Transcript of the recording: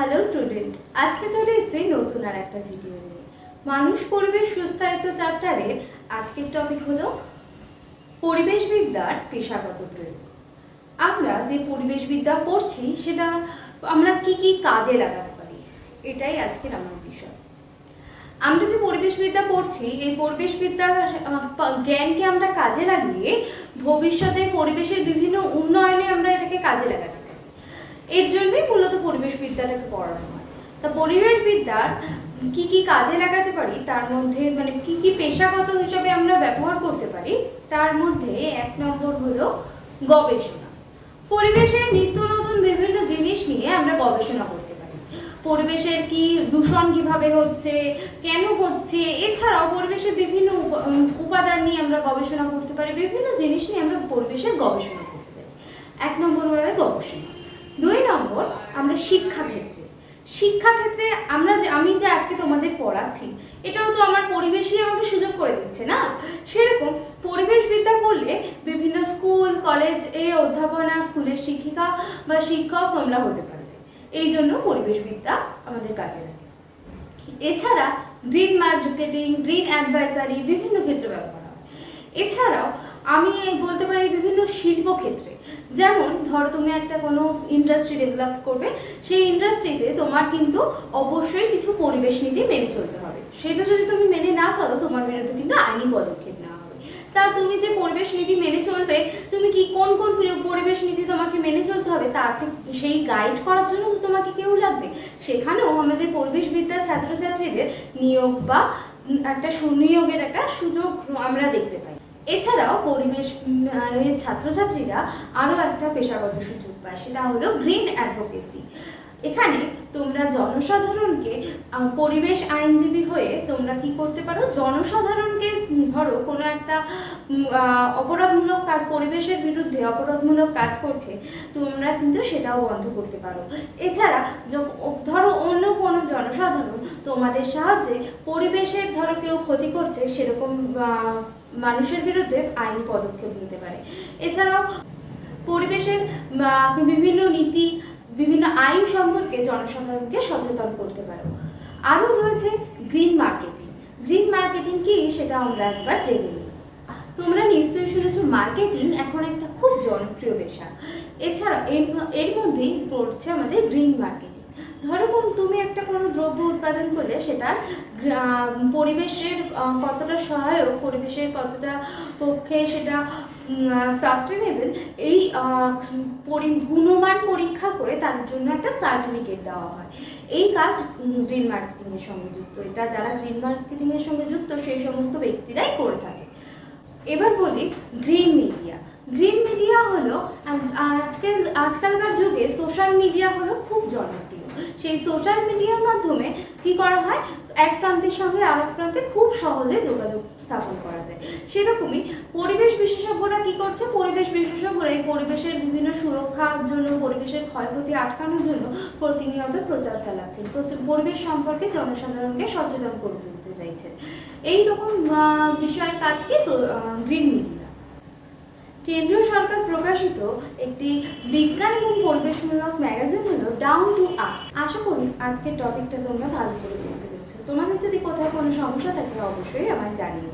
Hello student আজকে চলে এসেছি নতুন আর একটা ভিডিও নিয়ে। মানুষ পরিবেশ সুস্থায়িত চ্যাপ্টারের আজকের টপিক হলো পরিবেশবিদ্যার পেশাগত প্রয়োগ। আমরা যে পরিবেশবিদ্যা পড়ছি সেটা আমরা কি কি কাজে লাগাতে পারি? এটাই আজকের আমার বিষয়। আমরা যে পরিবেশবিদ্যা পড়ছি এই পরিবেশবিদ্যার আহ, পা- জ্ঞানকে আমরা কাজে লাগিয়ে ভবিষ্যতে পরিবেশের বিভিন্ন উন্নয়নে আমরা এটাকে কাজে লাগাতে এর জন্যই মূলত পরিবেশবিদ্যাটাকে পড়ানো হয়। তা পরিবেশবিদ্যার কি কি কাজে লাগাতে পারি? তার মধ্যে মানে কি কি পেশাগত হিসাবে আমরা ব্যবহার করতে পারি? তার মধ্যে এক নম্বর হলো গবেষণা। পরিবেশের নিত্য নতুন বিভিন্ন জিনিস নিয়ে আমরা গবেষণা করতে পারি। পরিবেশের কি দূষণ কীভাবে হচ্ছে, কেন হচ্ছে, এছাড়াও পরিবেশের বিভিন্ন উপ- উপাদান নিয়ে আমরা গবেষণা করতে পারি, বিভিন্ন জিনিস নিয়ে আমরা পরিবেশের গবেষণা করতে পারি। এক নম্বর হলো গবেষণা। দুই নম্বর, আমরা শিক্ষাক্ষেত্রে। শিক্ষাক্ষেত্রে আমরা যে, আমি যে আজকে তোমাদের পড়াচ্ছি, এটাও তো আমার পরিবেশই আমাকে সুযোগ করে দিচ্ছে না? সেরকম পরিবেশবিদ্যা পড়লে বিভিন্ন স্কুল, কলেজ এ অধ্যাপনা, স্কুলের শিক্ষিকা বা শিক্ষক তোমরা হতে পারবে। এই জন্য পরিবেশবিদ্যা আমাদের কাজে লাগে। এছাড়া গ্রিন মার্কেটিং, গ্রিন অ্যাডভাইজারি বিভিন্ন ক্ষেত্রে ব্যবহার এছাড়াও আমি বলতে পারি বিভিন্ন শিল্প ক্ষেত্রে যেমন ধরো তুমি একটা কোনো ইন্ডাস্ট্রি ডেভেলপ করবে, সেই ইন্ডাস্ট্রিতে তোমার কিন্তু অবশ্যই কিছু পরিবেশ নীতি মেনে চলতে হবে। সেটা যদি তুমি মেনে না চলো, তোমার বিরুদ্ধে কিন্তু আইনি পদক্ষেপ নেওয়া হবে। তা তুমি যে পরিবেশ নীতি মেনে চলবে, তুমি কি কোন কোন প্রি- পরিবেশ নীতি তোমাকে মেনে চলতে হবে তাকে সেই গাইড করার জন্য তো তোমাকে কেউ লাগবে? সেখানেও আমাদের পরিবেশ বিদ্যার ছাত্রছাত্রীদের নিয়োগ বা একটা সুনিয়োগের একটা সুযোগ আমরা দেখতে পাই। এছাড়াও পরিবেশ ছাত্রছাত্রীরা আরও একটা পেশাগত সুযোগ পায় সেটা হলো গ্রিন অ্যাডভোকেসি এখানে তোমরা জনসাধারণকে পরিবেশ আইনজীবী হয়ে তোমরা কি করতে পারো? জনসাধারণকে ধরো কোনো একটা অপরাধমূলক কাজ, পরিবেশের বিরুদ্ধে অপরাধমূলক কাজ করছে, তোমরা কিন্তু সেটাও বন্ধ করতে পারো। এছাড়া ধরো অন্য কোনো জনসাধারণ তোমাদের সাহায্যে পরিবেশের, ধরো কেউ ক্ষতি করছে, সেরকম মানুষের বিরুদ্ধে আইনি পদক্ষেপ নিতে পারে। এছাড়াও পরিবেশের বিভিন্ন নীতি বিভিন্ন আইন সম্পর্কে জনসাধারণকে সচেতন করতে পারো। আরও রয়েছে গ্রিন মার্কেটিং গ্রিন মার্কেটিং কি? সেটা আমরা একবার জেনে নিই। তোমরা নিশ্চয়ই শুনেছ মার্কেটিং এখন একটা খুব জনপ্রিয় পেশা। এছাড়া এর এর মধ্যেই পড়ছে আমাদের গ্রিন মার্কেটিং ধরো কোন, তুমি একটা কোনো দ্রব্য উৎপাদন করলে সেটা পরিবেশের কতটা সহায়ক, পরিবেশের কতটা পক্ষে সেটা সাস্টেনেবল এই গুণমান পরীক্ষা করে তার জন্য একটা সার্টিফিকেট দেওয়া হয়। এই কাজ গ্রিন মার্কেটিংয়ের সঙ্গে যুক্ত। এটা যারা গ্রিন মার্কেটিংয়ের সঙ্গে যুক্ত, সেই সমস্ত ব্যক্তিরাই করে থাকে। এবার বলি গ্রিন মিডিয়া গ্রিন মিডিয়া হলো আজকাল, আজকালকার যুগে সোশ্যাল মিডিয়া হলো খুব জনপ্রিয়। সেই সোশ্যাল মিডিয়ার মাধ্যমে কি করা হয়? এক প্রান্তের সঙ্গে আর এক প্রান্তে খুব সহজে যোগাযোগ স্থাপন করা যায়। সেরকমই পরিবেশ বিশেষজ্ঞরা কি করছে? পরিবেশ বিশেষজ্ঞরা এই পরিবেশের বিভিন্ন সুরক্ষার জন্য পরিবেশের ক্ষয়ক্ষতি আটকানোর জন্য প্রতিনিয়ত প্রচার চালাচ্ছেন। পরিবেশ সম্পর্কে জনসাধারণকে সচেতন করে তুলতে চাইছেন। এই রকম আহ, বিষয়ের কাজকে গ্রিন মিডিয়া কেন্দ্রীয় সরকার প্রকাশিত একটি বিজ্ঞান এবং পরিবেশমূলক ম্যাগাজিন হলো ডাউন টু আপ আশা করি আজকের টপিকটা তোমরা ভালো করে বুঝতে পেরেছ। তোমাদের যদি কোথায় কোনো সমস্যা থাকে, অবশ্যই আমায় জানিও।